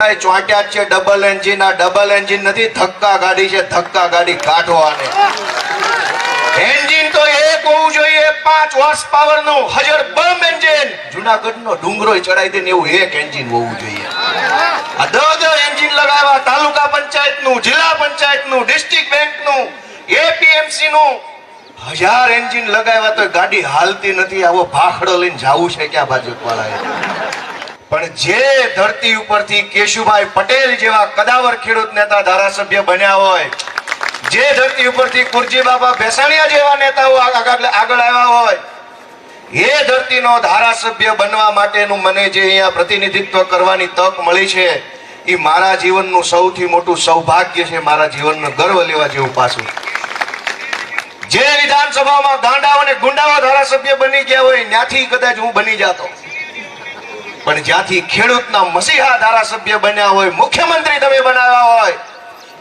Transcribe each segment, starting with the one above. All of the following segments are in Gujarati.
ચોંટ્યા છે ડબલ એન્જિન આ ડબલ એન્જિન નથી, ધક્કા ગાડી છે, ધક્કા ગાડી કાઢો એન્જિન તો એક હોવું જોઈએ, પાંચ હોર્સ પાવરનું હજર બમ એન્જિન જુનાગઢ નો ડુંગરો ચડાઈ દે એવું એક એન્જિન હોવું જોઈએ. આ દહ એન્જિન લગાવ્યા, તાલુકા પંચાયતનું જિલ્લા પંચાયતનું ડિસ્ટ્રિક્ટ બેંકનું એપીએમસી નું. હજાર એન્જિન લગાવ્યા તો ગાડી હાલતી નથી, આવો ભાખડો લઈને જાવું છે ક્યાં ભાજપ વાળાએ પણ જે ધરતી ઉપરથી કેશુભાઈ પટેલ જેવા કદાવર ખેડૂત નેતા ધારાસભ્ય બન્યા હોય, જે ધરતી ઉપરથી કુરજી બાબા ભેસાણિયા જેવા નેતાઓ આગળ આવ્યા હોય, એ ધરતીનો ધારાસભ્ય બનવા માટેનું મને જે અહીંયા પ્રતિનિધિત્વ કરવાની તક મળી છે, એ મારા જીવનનું સૌથી મોટું સૌભાગ્ય છે, મારા જીવનનો ગર્વ લેવા જેવું પાછું. જે વિધાનસભામાં ગાંડાઓ અને ગુંડાઓ ધારાસભ્ય બની ગયા હોય, ત્યાંથી કદાચ હું બની જાતો. પણ જ્યાંથી ખેડૂતના મસીહા ધારાસભ્ય બન્યા હોય, મુખ્યમંત્રી તમે બનાવ્યા હોય,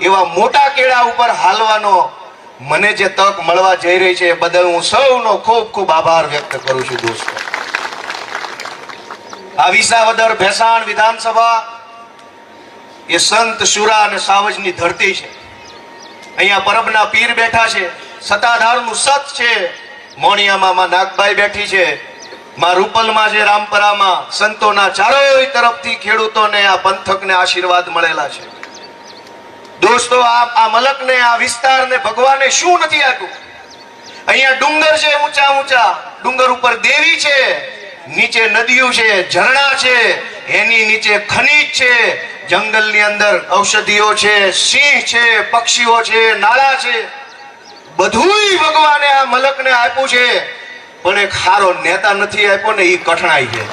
એવા મોટા કેળા ઉપર હાલવાનો મને જે તક મળવા જઈ રહી છે એ બદલ હું સૌનો ખૂબ ખૂબ આભાર વ્યક્ત કરું છું દોસ્તો. આ વિસાવદર ભેસાણ વિધાનસભા એ સંત સુરા અને સાવજની ધરતી છે. અહીંયા પરબના પીર બેઠા છે. સત્તાધારનું સત છે. મોણિયામાં માં નાગબાઈ બેઠી છે. માં રૂપલમાં છે રામપરામાં સંતોના ચારોય તરફથી ખેડૂતોને આ પંથકને આશીર્વાદ મળેલા છે. દોસ્તો, આ આ મલકને, આ વિસ્તારને ભગવાને શું નથી આપ્યું? અહીંયા ડુંગર છે ઊંચા ઊંચા. ડુંગર ઉપર દેવી છે, નીચે નદીઓ છે, ઝરણા છે, એની નીચે ખનીજ છે, જંગલની અંદર ઔષધિઓ છે, સિંહ છે, પક્ષીઓ છે, નાળા છે. બધુંય ભગવાને આ મલકને આપ્યું છે. પણ એક સારો નેતા નથી આપ્યો ને એ કઠણાઈ છે.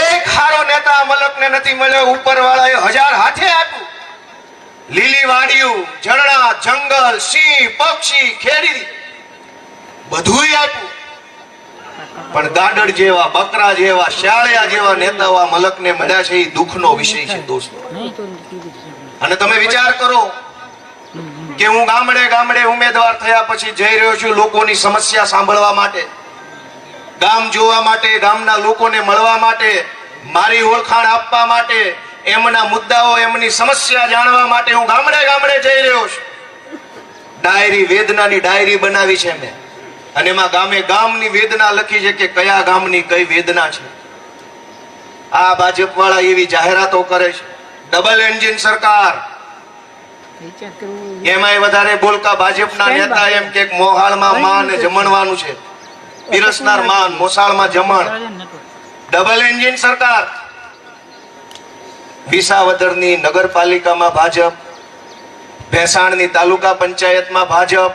એક ખારો નેતા મલક મલકને નથી મળ્યો ઉપર વાળાએ હજાર હાથે આપ્યું. લીલી વાડિયું ઝરણા જંગલ સિંહ પક્ષી ખેડી. બધુંય આપ્યું. પણ ગાડર જેવા બકરા જેવા શાળિયા જેવા નેતાઓ મલક મલકને મળ્યા છે એ દુઃખનો વિષય છે દોસ્તો. અને તમે વિચાર કરો કે હું ગામડે ગામડે ઉમેદવાર થયા પછી જઈ રહ્યો છું લોકોની સમસ્યા સાંભળવા માટે. ગામ જોવા માટે, ગામના લોકોને મળવા માટે, મારી ઓળખાણ આપવા માટે, એમના મુદ્દાઓ, એમની સમસ્યા જાણવા માટે હું ગામડે ગામડે જઈ રહ્યો છું. ડાયરી વેદનાની ડાયરી બનાવી છે મેં. અને એમાં ગામે ગામની વેદના લખી છે કે કયા ગામની કઈ વેદના છે. આ ભાજપ વાળા એવી જાહેરાતો કરે છે. ડબલ એન્જિન સરકાર. એમાંય વધારે બોલકા ભાજપના નેતા એમ કે મોહાળમાં માન જમણવાનું છે. બિરસનાર માન મોસાળમાં જમણ. ડબલ એન્જિન સરકાર. વિસાવદરની નગરપાલિકામાં ભાજપ. ભેસાણની તાલુકા પંચાયતમાં ભાજપ.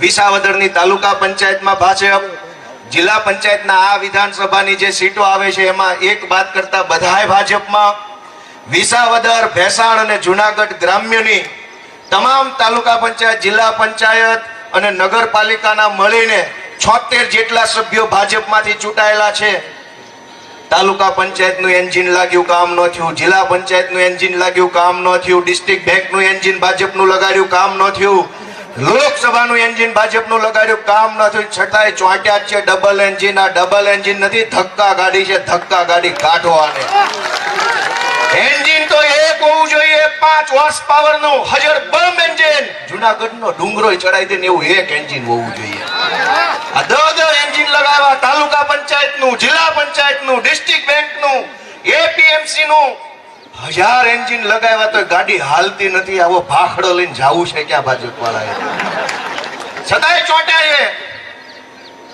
વિસાવદરની તાલુકા પંચાયતમાં ભાજપ. જિલ્લા પંચાયતના આ વિધાનસભાની જે સીટો આવે છે એમાં એક બાદ કરતા બધાય ભાજપમાં. વિસાવદર, ભેસાણ અને જુનાગઢ ગ્રામ્યની તમામ તાલુકા પંચાયત, જિલ્લા પંચાયત અને નગરપાલિકાના મળીને છોતેર જેટલા સભ્યો ભાજપમાંથી ચૂંટાયેલા છે. તાલુકા પંચાયતનું એન્જિન લાગ્યું કામ ન થયું, જિલ્લા પંચાયતનું એન્જિન લાગ્યું કામ ન થયું, ડિસ્ટ્રિક્ટ બેંકનું એન્જિન ભાજપનું લગાડ્યું કામ ન થયું, લોકસભાનું એન્જિન ભાજપનું લગાડ્યું કામ ન થયું, છતાંય ચોંટ્યા છે ડબલ એન્જિન, આ ડબલ એન્જિન નથી, ધક્કા ગાડી છે, ધક્કા ગાડી કાઢો એન્જિન તો એક હોવું જોઈએ, પાંચ હોર્સ પાવરનું હજર બમ એન્જિન. જુનાગઢ નો ડુંગરો ચડાઈ દે ને એવું એક એન્જિન હોવું જોઈએ. આ દહ એન્જિન લગાવ્યા તાલુકા પંચાયતનું જિલ્લા પંચાયતનું ડિસ્ટ્રિક્ટ બેંકનું એપીએમસી નું હજાર એન્જિન લગાવ્યા તો ગાડી હાલતી નથી, આવો ભાખડો લઈને જાવું છે ક્યાં ભાજપ છતાંય ચોંટ્યા છે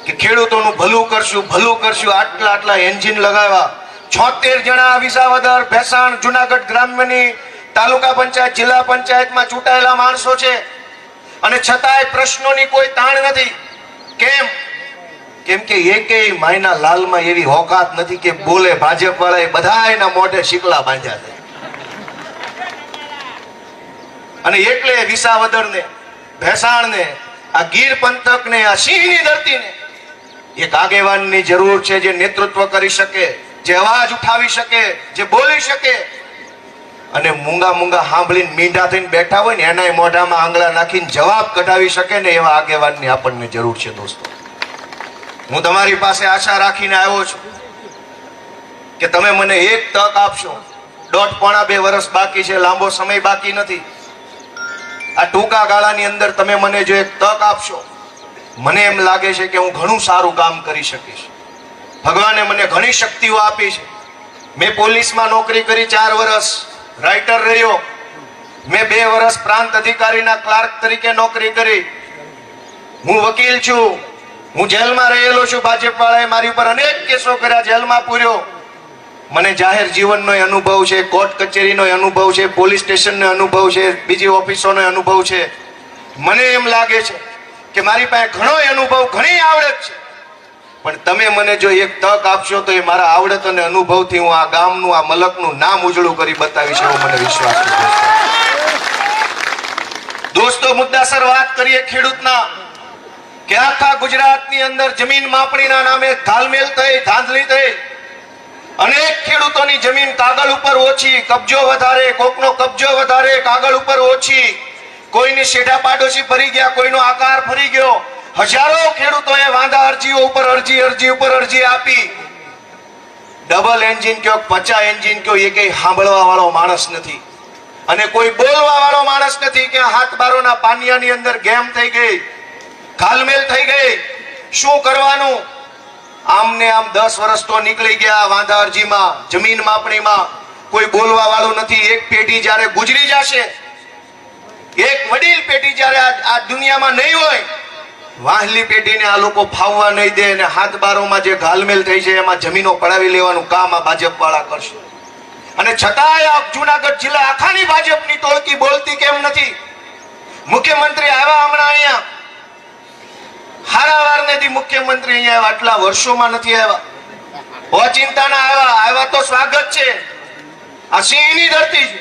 કે ખેડૂતોનું ભલું કરશું ભલું કરશું, આટલા આટલા એન્જિન લગાવ્યા. છોતેર જણા વિસાવદર, ભેસાણ, જુનાગઢ ગ્રામ્યની તાલુકા પંચાયત, જિલ્લા પંચાયતમાં ચૂંટાયેલા માણસો છે. અને છતાંય પ્રશ્નોની કોઈ તાણ નથી. કેમ? કેમ કે એકેય માયના લાલમાં એવી હોકાત નથી કે બોલે ભાજપ વાળા બધા એના મોઢે શીકલા બાંધ્યા છે. અને એટલે વિસાવદરને, ભેસાણને, આ ગીર પંથકને, આ સિંહની ધરતીને એક આગેવાનની જરૂર છે જે નેતૃત્વ કરી શકે. જે અવાજ ઉઠાવી શકે, જે બોલી શકે. અને મૂંગા મૂંગા સાંભળીને મીંડા થઈને બેઠા હોય ને એના મોઢામાં આંગળા નાખીને જવાબ કઢાવી શકે ને એવા આગેવાનની આપણને જરૂર છે દોસ્તો. હું તમારી પાસે આશા રાખીને આવ્યો છું કે તમે મને એક તક આપશો. દોઢ પોણા બે વર્ષ બાકી છે, લાંબો સમય બાકી નથી. આ ટૂંકા ગાળાની અંદર તમે મને જો એક તક આપશો, મને એમ લાગે છે કે હું ઘણું સારું કામ કરી શકીશ. ભગવાને મને ઘણી શક્તિઓ આપી છે. મેં પોલીસમાં નોકરી કરી ચાર વર્ષ રાઇટર રહ્યો. મેં બે વર્ષ પ્રાંત અધિકારીના ક્લાર્ક તરીકે નોકરી કરી. હું વકીલ છું. હું જેલમાં રહેલો છું. ભાજપ વાળાએ મારી ઉપર અનેક કેસો કર્યા, જેલમાં પૂર્યો. મને જાહેર જીવનનો અનુભવ છે, કોર્ટ કચેરીનો અનુભવ છે, પોલીસ સ્ટેશનનો અનુભવ છે, બીજી ઓફિસોનો અનુભવ છે. મને એમ લાગે છે કે મારી પાસે ઘણો અનુભવ, ઘણી આવડત છે. પણ તમે મને જો એક તક આપશો તો એ મારા આવડત અને અનુભવથી હું આ ગામનું, આ મલકનું નામ ઉજળું કરી બતાવીશ એવો મને વિશ્વાસ. દોસ્તો, મુદ્દાસર વાત કરીએ ખેડૂતના. કે આખા ગુજરાતની અંદર જમીન માપણીના નામે તાલમેલ થઈ, ધાંધલી થઈ. અનેક ખેડૂતોની જમીન કાગળ ઉપર ઓછી, કબજો વધારે, કોકનો કબજો વધારે, કાગળ ઉપર ઓછી. કોઈની શેઢા પાડોશી ફરી ગયા, કોઈનો આકાર ફરી ગયો. હજારો ખેડૂતોએ વાંધા અરજીઓ ઉપર અરજી અરજી ઉપર અરજી આપી. ડબલ એન્જિન કયો પચા એન્જિન કયો, એ કઈ સાંભળવા વાળો માણસ નથી. અને કોઈ બોલવા વાળો માણસ નથી કે હાથ બારોના પાનિયાની અંદર ગેમ થઈ ગઈ, ઘાલમેલ થઈ ગઈ. શું કરવાનું? આમને આમ દસ વર્ષ તો નીકળી ગયા વાંધા અરજીમાં, જમીન માપણીમાં. કોઈ બોલવા વાળું નથી. એક પેઢી જ્યારે ગુજરી જશે, એક વડીલ પેઢી જ્યારે આ દુનિયામાં નહીં હોય વાહલી પેઢીને આ લોકો ફાવવા નહીં દે અને હાથ બારોમાં જે ઘાલમેલ થઈ છે એમાં જમીનો પડાવી લેવાનું કામ આ ભાજપ વાળા કરશે. અને છતાંય આ જુનાગઢ જિલ્લા આખાની ભાજપની ટોળકી બોલતી કેમ નથી? મુખ્યમંત્રી આવ્યા હમણાં અહીંયા. હારાવાર નથી મુખ્યમંત્રી અહીંયા આટલા વર્ષોમાં નથી આવ્યા. ઓચિંતાના આવ્યા આવ્યા તો સ્વાગત છે. આ સિંહની ધરતી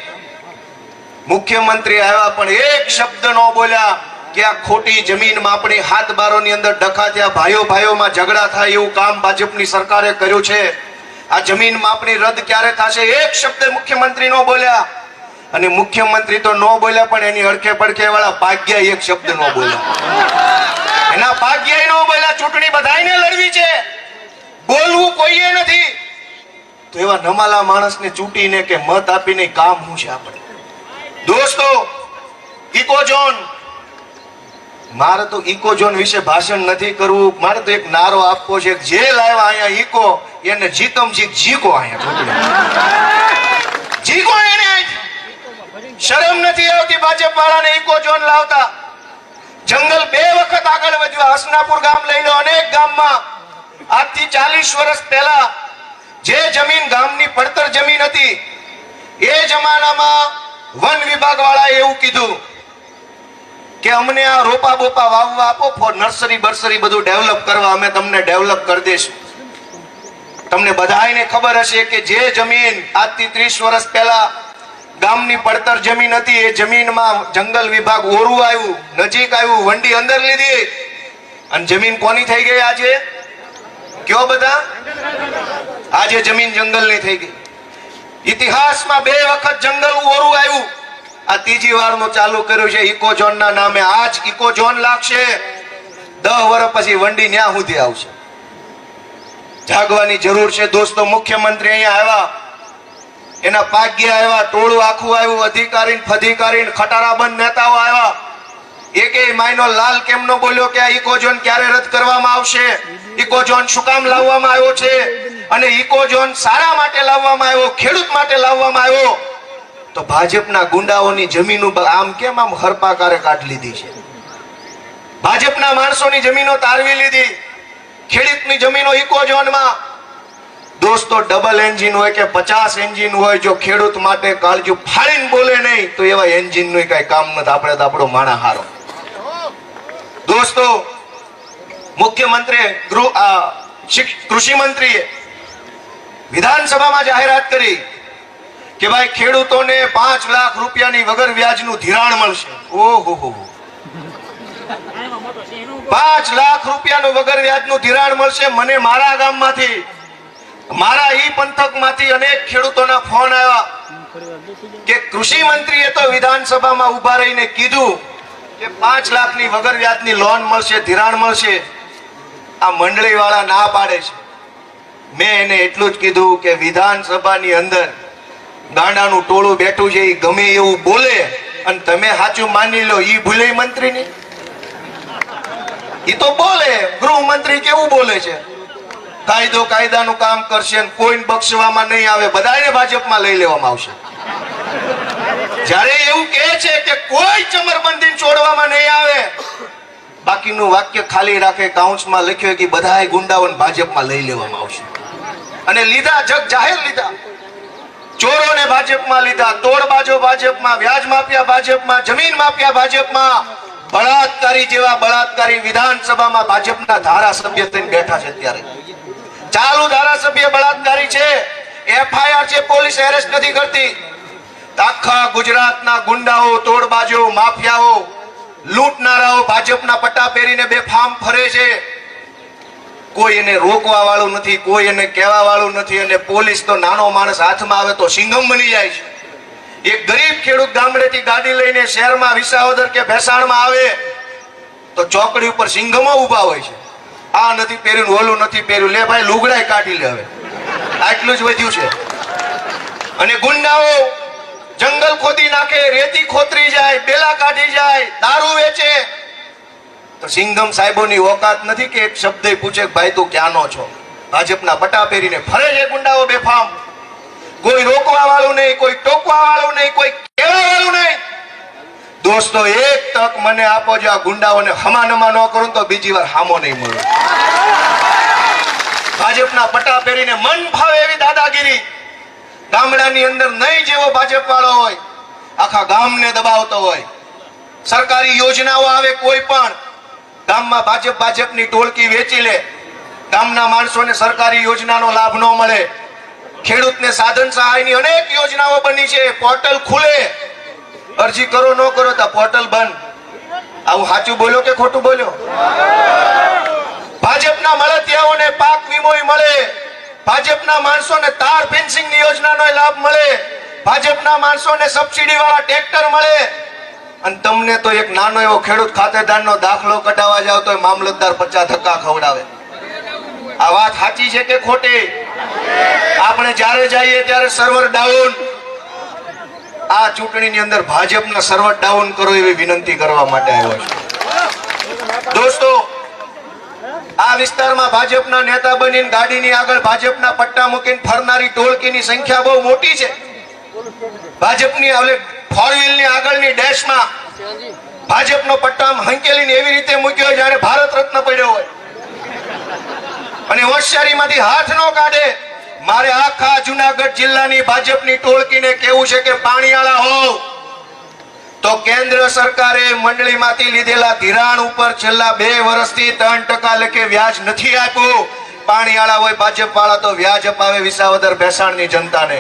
મુખ્યમંત્રી આવ્યા પણ એક શબ્દ ન બોલ્યા. કે આ ખોટી જમીન માપણી હાથ બારોની અંદર ડખા થયા ભાઈઓ ભાઈઓમાં ઝઘડા થાય એવું કામ ભાજપની સરકારે કર્યું છે. આ જમીન માપણી રદ ક્યારે થશે? એક શબ્દ મુખ્યમંત્રી નો બોલ્યા. અને મુખ્યમંત્રી તો ન બોલ્યા, પણ એની અડખે પડખે વાળા ભાગ્યા એક શબ્દ નો બોલ્યા. એના ભાગ્ય નો બોલ્યા. ચૂંટણી બધાયને લડવી છે. બોલવું કોઈએ નથી. તો એવા નમાલા માણસને ચૂંટીને કે મત આપીને કામ શું છે આપણે? દોસ્તો ઇકોઝોન મારે તો ઇકોઝોન વિશે ભાષણ નથી કરવું. મારે તો એક નારો આપવો છે. જે લાવ્યા અહીંયા ઇકો એને જીતમ જીત જીકો અહીંયા જીકો એને શરમ નથી આવતી ભાજપ વાળાને ઇકોઝોન લાવતા. જંગલ બે વખત આગળ વધ્યું. હસનાપુર ગામ લઈ લો અનેક ગામમાં આજથી ચાલીસ વર્ષ પહેલા જે જમીન ગામની પડતર જમીન હતી, એ જમાનામાં વન વિભાગ વાળાએ એવું કીધું કે અમને આ રોપા બોપા વાવવા આપો નર્સરી બર્સરી બધું ડેવલપ કરવા અમે તમને ડેવલપ કરી દઈશું તમને બધાને ખબર હશે કે જે જમીન આજથી ત્રીસ વર્ષ પહેલા ગામની પડતર જમીન હતી, એ જમીનમાં જંગલ વિભાગ ઓરું આવ્યું, નજીક આવ્યું, વંડી અંદર લીધી. અને જમીન કોની થઈ ગઈ આજે? કયો બધા? આજે જમીન જંગલની થઈ ગઈ. ઇતિહાસમાં બે વખત જંગલ ત્રીજી વારનું ચાલુ કર્યું છે ઇકોઝોન ના નામે. આજ ઇકોઝોન લાગશે. દસ વર્ષ પછી વંડી ન્યા સુધી આવશે. જાગવાની જરૂર છે. દોસ્તો, મુખ્યમંત્રી અહીંયા આવ્યા. એના પાગ્ય આવ્યા. ટોળું આખું આવ્યું. અધિકારી ફધિકારી ખટારાબંધ નેતાઓ આવ્યા. એકેય માયનો લાલ કેમ નો બોલ્યો કે આ ઇકોઝોન ક્યારે રદ કરવામાં આવશે? ઇકોઝોન શું કામ લાવવામાં આવ્યો છે? અને ઇકોઝોન સારા માટે લાવવામાં આવ્યો? ખેડૂત માટે લાવવામાં આવ્યો? તો ભાજપના ગુંડાઓની જમીનો બ- આમ કેમ આમ હરપાકારે કાઢ લીધી છે? ભાજપના માણસોની જમીનો તારવી લીધી. ખેડૂતની જમીનો ઇકોઝોનમાં દોસ્તો ડબલ એન્જિન હોય કે પચાસ એન્જિન હોય, જો ખેડૂત માટે કાળજુ ફાડીને બોલે નહીં, તો એવા એન્જિનનું કઈ કામ નથી. આપણે તો આપણો માણા હારો. દોસ્તો, મુખ્યમંત્રી, ગૃહ કૃષિ મંત્રીએ વિધાનસભામાં જાહેરાત કરી. કે ભાઈ ખેડૂતોને પાંચ લાખ રૂપિયાની વગર વ્યાજનું ધિરાણ મળશે. ઓહો, હો હો. પાંચ લાખ રૂપિયાનું વગર વ્યાજનું ધિરાણ મળશે મને મારા ગામમાંથી. મારા ઈ પંથકમાંથી અનેક ખેડૂતોના ફોન આવ્યા કે કૃષિ મંત્રીએ તો વિધાનસભામાં ઊભા રહીને કીધું કે પાંચ લાખની વગર વ્યાજની લોન મળશે, ધિરાણ મળશે. આ મંડળીવાળા ના પાડે છે. મેં એને એટલું જ કીધું કે વિધાનસભાની અંદર ગાંડાનું ટોળું બેઠું છે એ ગમે એવું બોલે, અને તમે સાચું માની લો, ઈ ભૂલે મંત્રી ની ઈ તો બોલે, ગૃહમંત્રી કેવું બોલે છે? કાયદો કાયદાનું કામ કરશે કોઈને બક્ષવામાં નહીં આવે બધાને ભાજપમાં લઈ લેવામાં આવશે. જ્યારે એવું કહે છે કે કોઈ ચમરબંધી છોડવામાં નહીં આવે, બાકીનું વાક્ય ખાલી રાખે, કાઉન્સમાં લખ્યું કે બધાય ગુંડાઓને ભાજપમાં લઈ લેવામાં આવશે. અને લીધા, જગ જાહેર લીધા. ચોરોને ભાજપમાં લીધા, તોડબાજો ભાજપમાં, વ્યાજ માફિયા ભાજપમાં, જમીન માફિયા ભાજપમાં. બળાત્કારી જેવા બળાત્કારી વિધાનસભામાં ભાજપના ધારાસભ્ય થઈને બેઠા છે અત્યારે. ચાલુ ધારાસભ્ય બળાત્કારી છે. એફઆઈઆર છે, પોલીસ એરેસ્ટ નથી કરતી. આખા ગુજરાતના ગુંડાઓ, તોડબાજો, માફિયાઓ, લૂંટનારાઓ ભાજપના પટ્ટા પહેરીને બેફામ ફરે છે. કોઈ એને રોકવા વાળું નથી, કોઈ એને કહેવા વાળું નથી અને પોલીસ તો નાનો માણસ હાથમાં આવે તો સિંગમ બની જાય છે. એક ગરીબ ખેડૂત ગામડેથી ગાડી લઈને શહેરમાં વિસાવદર કે ભેસાણમાં આવે તો ચોકડી ઉપર સિંગમો ઊભા હોય છે. આ નથી પહેર્યું ઓલું નથી પહેર્યું. લે ભાઈ, લુગડાય કાઢી લે હવે. આટલું જ વધ્યું છે. અને ગુંડાઓ જંગલ ખોદી નાખે, રેતી ખોતરી જાય, બેલા કાઢી જાય, દારૂ વેચે. તો સિંગમ સાહેબોની ઓકાત નથી કે એક શબ્દ પૂછે ભાઈ તું ક્યાંનો છો? ભાજપના પટા પહેરીને ફરે છે ગુંડાઓ બેફામ. કોઈ રોકવા વાળું નહીં, કોઈ ટોકવા વાળું નહીં, કોઈ કહેવા વાળું નહીં. દોસ્તો, એક તક મને આપો જો આ ગુંડાઓને હમાનમા ન કરું તો બીજી વાર હામો નહીં મળે. ભાજપના પટા પહેરીને મન ફાવે એવી દાદાગીરી. ગામડાની અંદર નહીં જેવો ભાજપ વાળો હોય, આખા ગામને દબાવતો હોય. સરકારી યોજનાઓ આવે કોઈ પણ. ગામમાં ભાજપ ભાજપની ટોળકી વેચી લે. ગામના માણસોને સરકારી યોજનાનો લાભ ન મળે. ખેડૂતને સાધન સહાયની અનેક યોજનાઓ બની છે. પોર્ટલ ખુલે. અરજી કરો, ન કરો તો પોર્ટલ બંધ. આવું સાચું બોલ્યો કે ખોટું બોલ્યો? ભાજપના મળતિયાઓને પાક વીમો મળે. ભાજપના માણસોને તાર ફેન્સિંગની યોજનાનો લાભ મળે. ભાજપના માણસોને સબસિડી વાળા ટ્રેક્ટર મળે. અને તમને તો એક નાનો એવો ખેડૂત ખાતેદારનો દાખલો કઢાવવા જાવ તો મામલતદાર પચાસ ધક્કા ખવડાવે. આ વાત સાચી છે કે ખોટી? આપણે જ્યારે જઈએ ત્યારે સર્વર ડાઉન આ ચૂંટણીની અંદર ભાજપના સર્વર ડાઉન કરો એવી વિનંતી કરવા માટે આવ્યો છું. દોસ્તો, આ વિસ્તારમાં ભાજપના નેતા બનીને ગાડીની આગળ ભાજપના પટ્ટા મૂકીને ફરનારી ટોળકીની સંખ્યા બહુ મોટી છે. ભાજપની હવે ફોરની આગળની ડેશમાં ભાજપનો પટ્ટો આમ હંકેલીને એવી રીતે મૂક્યો હોય ભારત રત્ન પડ્યો હોય. અને હોશિયારીમાંથી હાથ ન કાઢે. મારે આખા જુનાગઢ જિલ્લાની ભાજપની ટોળકીને કેવું છે કે પાણીયાળા હોવ. તો કેન્દ્ર સરકારે મંડળીમાંથી લીધેલા ધિરાણ ઉપર છેલ્લા બે વર્ષથી ત્રણ ટકા લેખે વ્યાજ નથી આપ્યું. પાણીવાળા હોય ભાજપ વાળા તો વ્યાજ અપાવે વિસાવદર ભેસાણની જનતાને.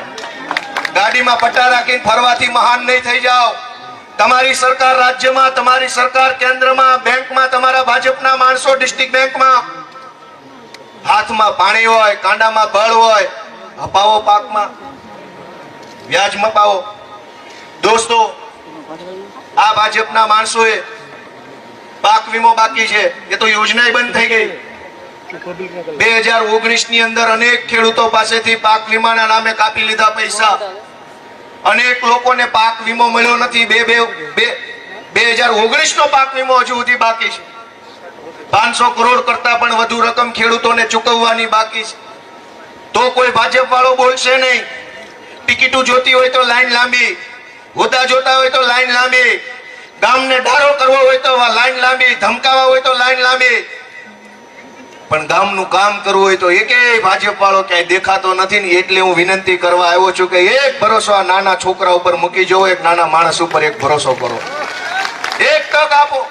ગાડીમાં પટ્ટા રાખીને ફરવાથી મહાન નહીં થઈ જાઓ. તમારી સરકાર રાજ્યમાં, તમારી સરકાર કેન્દ્રમાં, બેંકમાં, તમારા ભાજપના માણસો ડિસ્ટ્રિક્ટ બેંકમાં. હાથમાં પાણી હોય, કાંડામાં બળ હોય, અપાવો પાકમાં. વ્યાજ મપાવો. દોસ્તો, આ ભાજપના માણસોએ પાક વીમો બાકી છે. એ તો યોજના બંધ થઈ ગઈ. બે હજાર ઓગણીસની અંદર અનેક ખેડૂતો પાસેથી પાક વીમાના નામે કાપી લીધા પૈસા. અનેક લોકોને પાક વીમો મળ્યો નથી. બે બે બે બે હજાર ઓગણીસ નો પાક વીમો હજુ સુધી બાકી છે. પાંચસો કરોડ કરતા પણ વધુ રકમ ખેડૂતોને ચૂકવવાની બાકી છે. તો કોઈ ભાજપ વાળો બોલશે નહીં. ટિકિટો જોતી હોય તો લાઈન લાંબી. હોદા જોતા હોય તો લાઈન લાંબી. ગામને ડારો કરવો હોય તો લાઈન લાંબી. ધમકાવા હોય તો લાઈન લાંબી. પણ ગામનું કામ કરવું હોય તો એકેય ભાજપ વાળો ક્યાંય દેખાતો નથી ને એટલે હું વિનંતી કરવા આવ્યો છું કે એક ભરોસો આ નાના છોકરા ઉપર મૂકી જવો, એક નાના માણસ ઉપર એક ભરોસો કરો. એક તક આપો.